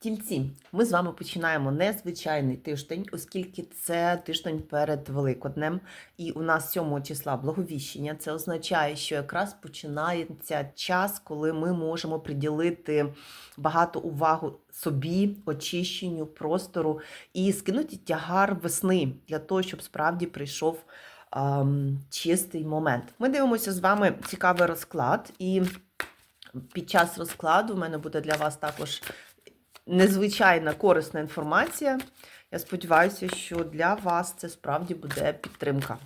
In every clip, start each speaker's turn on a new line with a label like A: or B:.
A: Тільці, ми з вами починаємо незвичайний тиждень, оскільки це тиждень перед Великоднем, і у нас 7 числа благовіщення. Це означає, що якраз починається час, коли ми можемо приділити багато уваги собі, очищенню простору і скинути тягар весни для того, щоб справді прийшов ем, чистий момент. Ми дивимося з вами цікавий розклад, і під час розкладу в мене буде для вас також незвичайна корисна інформація. Я сподіваюся, що для вас це справді буде підтримка.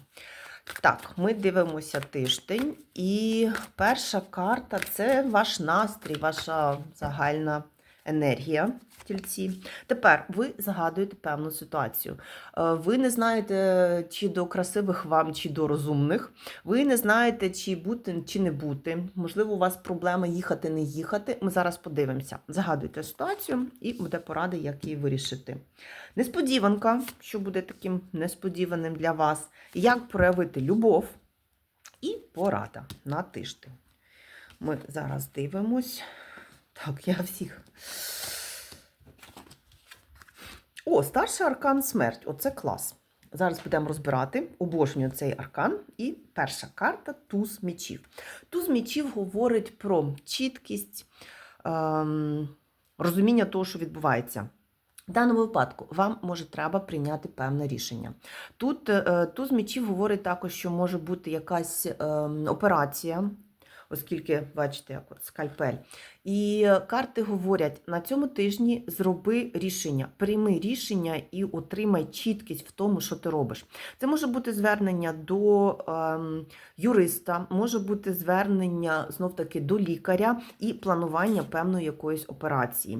A: Так, ми дивимося тиждень, і перша карта це ваш настрій, ваша загальна енергія. Тільці. Тепер ви загадуєте певну ситуацію. Е, Ви не знаєте, чи до красивих вам, чи до розумних. Ви не знаєте, чи бути, чи не бути. Можливо, у вас проблема їхати, не їхати. Ми зараз подивимося. Загадуйте ситуацію і буде порада, як її вирішити. Несподіванка, що буде таким несподіваним для вас, як проявити любов і порада на тиждень. Ми зараз дивимось. Так, я всіх. О, старший аркан смерть. Оце клас. Зараз будемо розбирати. Обожнюю цей аркан. І перша карта туз мічів. Туз мічів говорить про чіткість, ем, розуміння того, що відбувається. В даному випадку вам може треба прийняти певне рішення. Тут е, туз мічів говорить також, що може бути якась е, операція, оскільки, бачите, скальпель. І карти говорять: на цьому тижні зроби рішення, прийми рішення і отримай чіткість в тому, що ти робиш. Це може бути звернення до ем, юриста, може бути звернення знов таки до лікаря і планування певної якоїсь операції.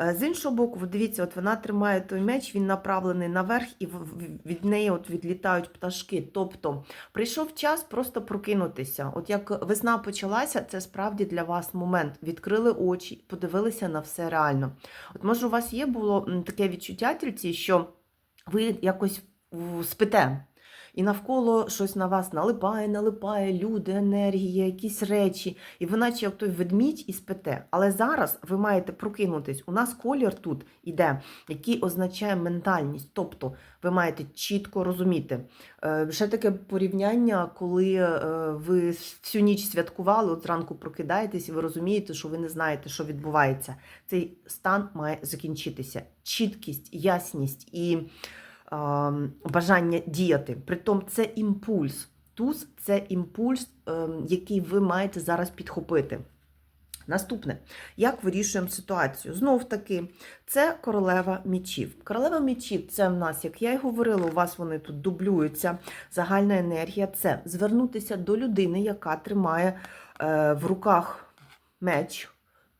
A: Е, З іншого боку, ви дивіться, от вона тримає той меч, він направлений наверх, і від неї от відлітають пташки. Тобто прийшов час просто прокинутися. От як весна почалася, це справді для вас момент. Відкрили очі, подивилися на все реально. От може, у вас є було таке відчуття тільці, що ви якось спите. І навколо щось на вас налипає, налипає, люди, енергія, якісь речі. І ви наче як той ведмідь і спите. Але зараз ви маєте прокинутись. У нас колір тут іде, який означає ментальність. Тобто ви маєте чітко розуміти. Е, Ще таке порівняння, коли е, ви всю ніч святкували, от зранку прокидаєтесь, і ви розумієте, що ви не знаєте, що відбувається. Цей стан має закінчитися. Чіткість, ясність і бажання діяти. Притом це імпульс. Туз це імпульс, е, який ви маєте зараз підхопити. Наступне, як вирішуємо ситуацію? Знов таки, це королева мічів. Королева мічів це в нас, як я й говорила, у вас вони тут дублюються. Загальна енергія це звернутися до людини, яка тримає е, в руках меч.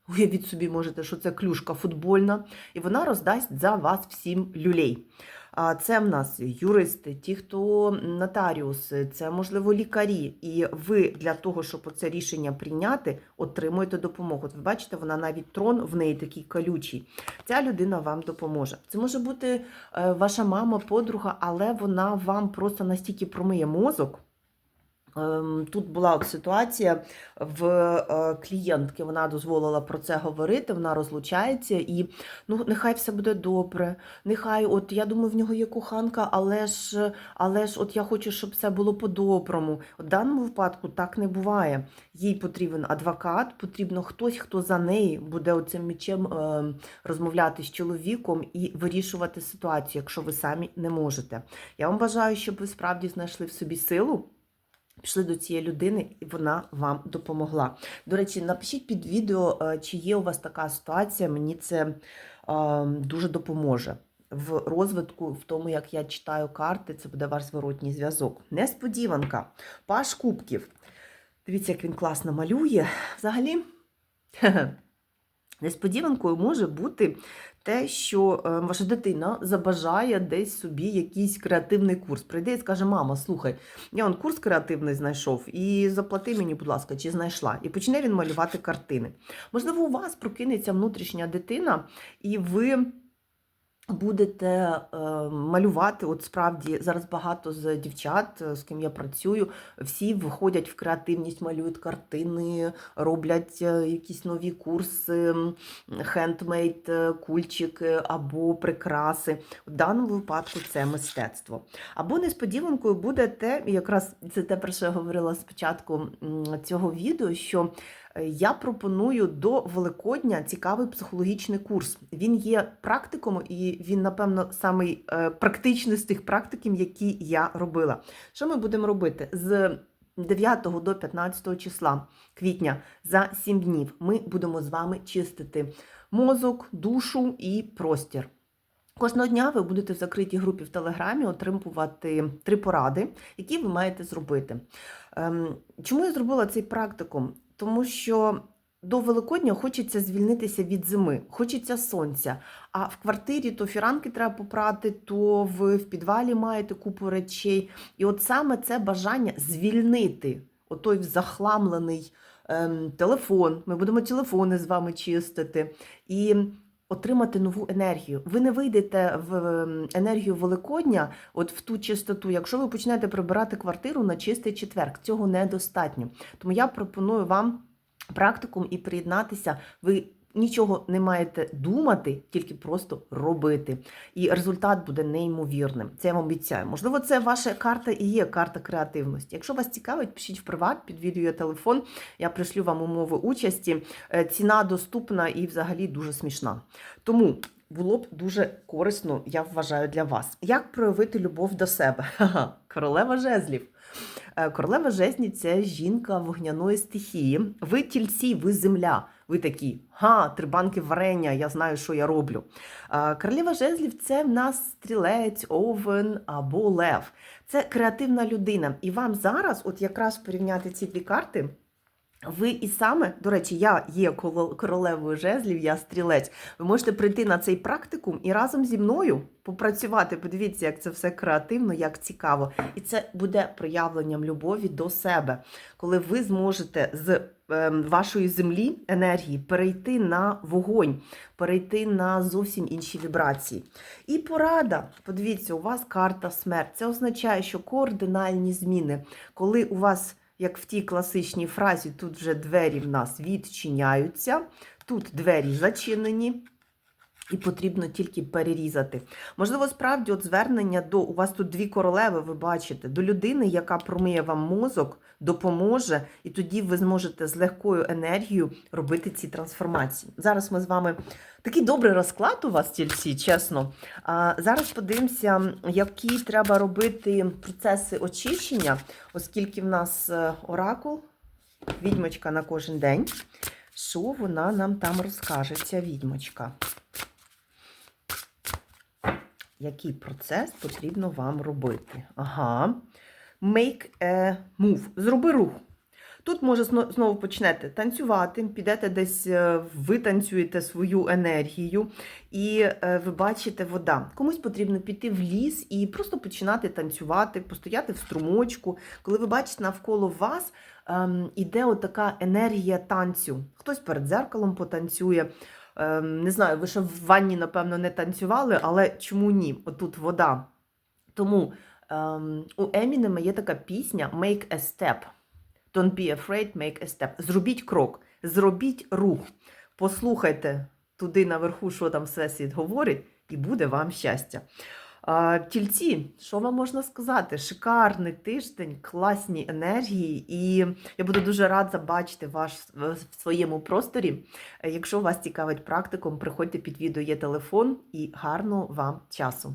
A: Уявіть собі, можете, що це клюшка футбольна, і вона роздасть за вас всім люлей. А Це в нас юристи, ті, хто нотаріуси, це можливо лікарі. І ви для того, щоб це рішення прийняти, отримуєте допомогу. От ви бачите, вона навіть трон в неї такий колючий. Ця людина вам допоможе. Це може бути е, ваша мама, подруга, але вона вам просто настільки промиє мозок. Ем, Тут була от ситуація в е, клієнтки, вона дозволила про це говорити, вона розлучається і ну нехай все буде добре. Нехай, от я думаю, в нього є коханка, але ж, але ж от я хочу, щоб все було по-доброму. В даному випадку так не буває. Їй потрібен адвокат, потрібно хтось, хто за неї буде оцим мечем е, розмовляти з чоловіком і вирішувати ситуацію, якщо ви самі не можете. Я вам бажаю, щоб ви справді знайшли в собі силу. Пішли до цієї людини, і вона вам допомогла. До речі, напишіть під відео, е, чи є у вас така ситуація. Мені це е, дуже допоможе в розвитку, в тому, як я читаю карти, це буде ваш зворотній зв'язок. Несподіванка. Паш кубків. Дивіться, як він класно малює. Взагалі, несподіванкою може бути те, що е, ваша дитина забажає десь собі якийсь креативний курс. Прийде і скаже: мама, слухай, я он курс креативний знайшов, і заплати мені, будь ласка, чи знайшла. І почне він малювати картини. Можливо, у вас прокинеться внутрішня дитина, і ви будете е, малювати, от справді зараз багато з дівчат, е, з ким я працюю, всі виходять в креативність, малюють картини, роблять е, якісь нові курси, хендмейд, кульчики або прикраси. В даному випадку це мистецтво. Або несподіванкою буде те, якраз це те, про що я говорила спочатку цього відео, що я пропоную до Великодня цікавий психологічний курс. Він є практиком, і він, напевно, самий е, практичний з тих практиків, які я робила. Що ми будемо робити? З 9 до 15 числа квітня за 7 днів ми будемо з вами чистити мозок, душу і простір. Кожного дня ви будете в закритій групі в Телеграмі отримувати три поради, які ви маєте зробити. Ем, Чому я зробила цей практикум? Тому що до Великодня хочеться звільнитися від зими, хочеться сонця. А в квартирі то фіранки треба попрати, то ви в підвалі маєте купу речей. І от саме це бажання звільнити отой захламлений ем, телефон. Ми будемо телефони з вами чистити. І отримати нову енергію. Ви не вийдете в ем, енергію Великодня, от в ту чистоту, якщо ви почнете прибирати квартиру на чистий четверг. Цього недостатньо. Тому я пропоную вам практикум і приєднатися. Ви нічого не маєте думати, тільки просто робити. І результат буде неймовірним. Це я вам обіцяю. Можливо, це ваша карта і є карта креативності. Якщо вас цікавить, пишіть в приват, під відео є телефон. Я пришлю вам умови участі. Е, Ціна доступна і взагалі дуже смішна. Тому. Було б дуже корисно, я вважаю, для вас. Як проявити любов до себе? Ха-ха, Королева жезлів. Е, Королева жезлів – це жінка вогняної стихії. Ви тільці, ви земля. Ви такі, га, три банки варення, я знаю, що я роблю. Королева жезлів це в нас стрілець, овен або лев. Це креативна людина. І вам зараз, от якраз порівняти ці дві карти. Ви і саме, до речі, я є королевою жезлів, я стрілець. Ви можете прийти на цей практикум і разом зі мною попрацювати. Подивіться, як це все креативно, як цікаво. І це буде проявленням любові до себе, коли ви зможете з ем, вашої землі енергії перейти на вогонь, перейти на зовсім інші вібрації. І порада, подивіться, у вас карта смерть. Це означає, що координальні зміни, коли у вас як в тій класичній фразі, тут вже двері в нас відчиняються, тут двері зачинені. І потрібно тільки перерізати. Можливо, справді, от звернення до у вас тут дві королеви, ви бачите, до людини, яка промиє вам мозок, допоможе, і тоді ви зможете з легкою енергією робити ці трансформації. Зараз ми з вами такий добрий розклад у вас тільці, чесно. А зараз подивимося, які треба робити процеси очищення, оскільки в нас е, оракул, відьмочка на кожен день. Що вона нам там розкаже, ця відьмочка? Який процес потрібно вам робити? Ага. Make a move. Зроби рух. Тут, може, знову почнете танцювати, підете десь, е, витанцюєте свою енергію, і е, ви бачите вода. Комусь потрібно піти в ліс і просто починати танцювати, постояти в струмочку. Коли ви бачите навколо вас ем, іде отака енергія танцю. Хтось перед дзеркалом потанцює. Ем, не знаю, ви ще в ванні, напевно, не танцювали, але чому ні? Отут вода. Тому ем, у Емінема є така пісня Make a step. Don't be afraid, make a step. Зробіть крок, зробіть рух. Послухайте туди наверху, що там Всесвіт говорить, і буде вам щастя. Тільці, що вам можна сказати? Шикарний тиждень, класні енергії, і я буду дуже рада бачити вас в своєму просторі. Якщо вас цікавить практикум, приходьте під відео, є телефон і гарного вам часу.